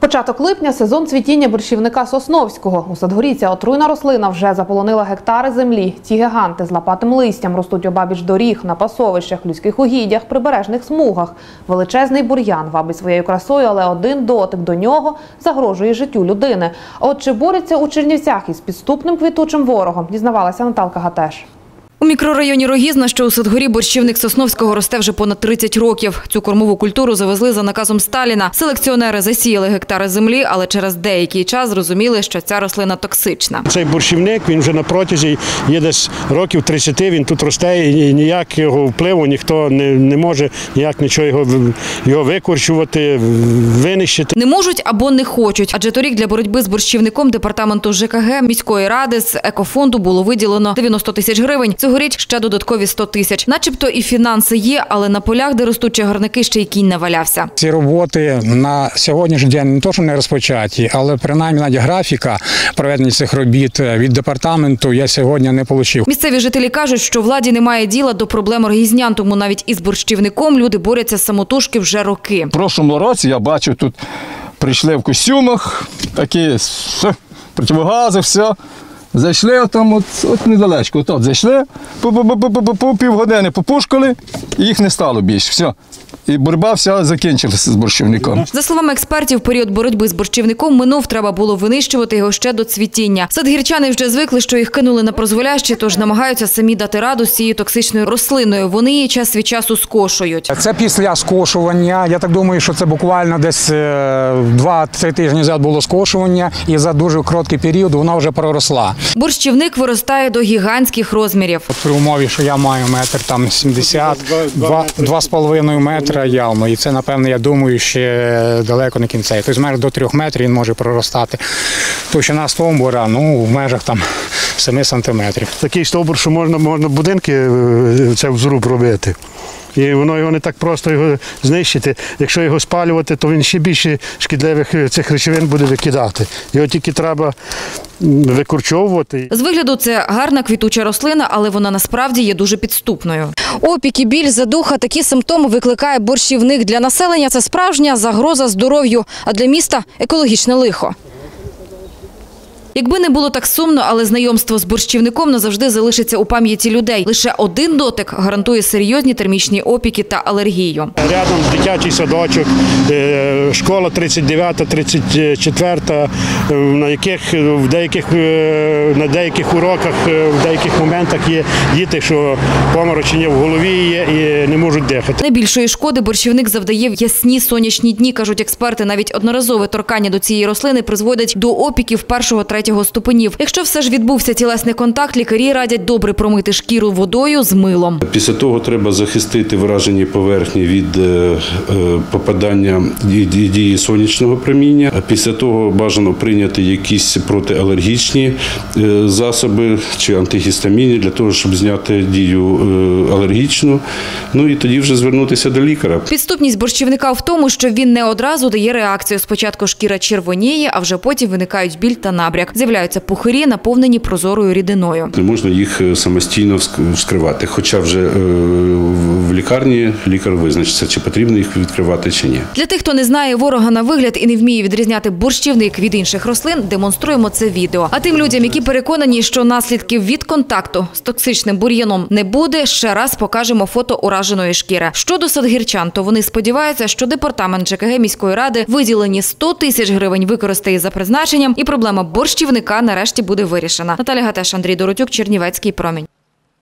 Початок липня сезон цвітіння борщівника Сосновського. У Садгорі ця отруйна рослина вже заполонила гектари землі. Ці гіганти з лопатим листям ростуть обабіч доріг, на пасовищах, людських угіддях, прибережних смугах. Величезний бур'ян вабить своєю красою, але один дотик до нього загрожує життю людини. От чи бореться у Чернівцях із підступним квітучим ворогом, дізнавалася Наталка Гатеш. У мікрорайоні Рогізна, що у Садгорі, борщівник Сосновського росте вже понад 30 років. Цю кормову культуру завезли за наказом Сталіна. Селекціонери засіяли гектари землі, але через деякий час зрозуміли, що ця рослина токсична. Цей борщівник він вже на протязі є десь років 30, він тут росте і ніякого впливу ніхто не, не може ніяк нічого його, його викорчувати, винищити. Не можуть або не хочуть, адже торік для боротьби з борщівником департаменту ЖКГ міської ради з екофонду було виділено 90 тисяч гривень. Цьогоріч ще додаткові 100 тисяч. Начебто і фінанси є, але на полях, де ростуть чагарники, ще й кінь не валявся. Ці роботи на сьогоднішній день не то, що не розпочаті, але принаймні навіть графіка проведення цих робіт від департаменту я сьогодні не отримав. Місцеві жителі кажуть, що владі немає діла до проблем рогізнян, тому навіть із борщівником люди борються самотужки вже роки. В прошлому році я бачив, тут прийшли в костюмах, такі противогази, все. Зайшли там от, от недалечко, от, от зайшли, пів години попушкали, і їх не стало більше. Все. І боротьба вся закінчилася з борщівником. За словами експертів, період боротьби з борщівником минув, треба було винищувати його ще до цвітіння. Садгірчани вже звикли, що їх кинули на прозволяще, тож намагаються самі дати раду з цією токсичною рослиною. Вони її час від часу скошують. Це після скошування. Я так думаю, що це буквально десь е, 2-3 тижні назад було скошування, і за дуже короткий період вона вже проросла. Борщівник виростає до гігантських розмірів. От при умові, що я маю метр там 70, два, два половиною. І це, напевно, я думаю, ще далеко не кінцей. Тобто метр до трьох метрів він може проростати. Товщина стовбура, ну, в межах там 7 сантиметрів. Такий стовбур, що можна, можна будинки е, це взруб робити. І воно його не так просто його знищити. Якщо його спалювати, то він ще більше шкідливих е, цих речовин буде викидати. Його тільки треба викорчовувати. З вигляду це гарна квітуча рослина, але вона насправді є дуже підступною. Опіки, біль, задуха – такі симптоми викликає борщівник. Для населення це справжня загроза здоров'ю, а для міста – екологічне лихо. Якби не було так сумно, але знайомство з борщівником назавжди залишиться у пам'яті людей. Лише один дотик гарантує серйозні термічні опіки та алергію. Рядом дитячий садочок, е, школа 39, 34, е, на яких в деяких, е, на деяких уроках, в деяких моментах є діти, що поморочення в голові є і не можуть дихати. Найбільшої шкоди борщівник завдає в ясні сонячні дні, кажуть експерти. Навіть одноразове торкання до цієї рослини призводить до опіків першого третього ступенів. Якщо все ж відбувся тілесний контакт, лікарі радять добре промити шкіру водою з милом. Після того треба захистити вражені поверхні від е, е, попадання ді- ді- дії сонячного проміння. Після того бажано прийняти якісь протиалергічні е, засоби чи антигістамінні для того, щоб зняти дію алергічну. Ну і тоді вже звернутися до лікаря. Підступність борщівника в тому, що він не одразу дає реакцію. Спочатку шкіра червоніє, а вже потім виникають біль та набряк. З'являються пухирі, наповнені прозорою рідиною. Не можна їх е, самостійно вск- вскривати. Хоча вже е, в лікарні лікар визначиться, чи потрібно їх відкривати чи ні. Для тих, хто не знає ворога на вигляд і не вміє відрізняти борщівник від інших рослин, демонструємо це відео. А тим людям, які переконані, що наслідків від контакту з токсичним бур'яном не буде, ще раз покажемо фото ураженої шкіри. Щодо садгірчан, то вони сподіваються, що департамент ЖКГ міської ради виділені 100 тисяч гривень використає за призначенням, і проблема борщівника нарешті буде вирішена. Наталя Гатеш, Андрій Доротюк, Чернівецький промінь.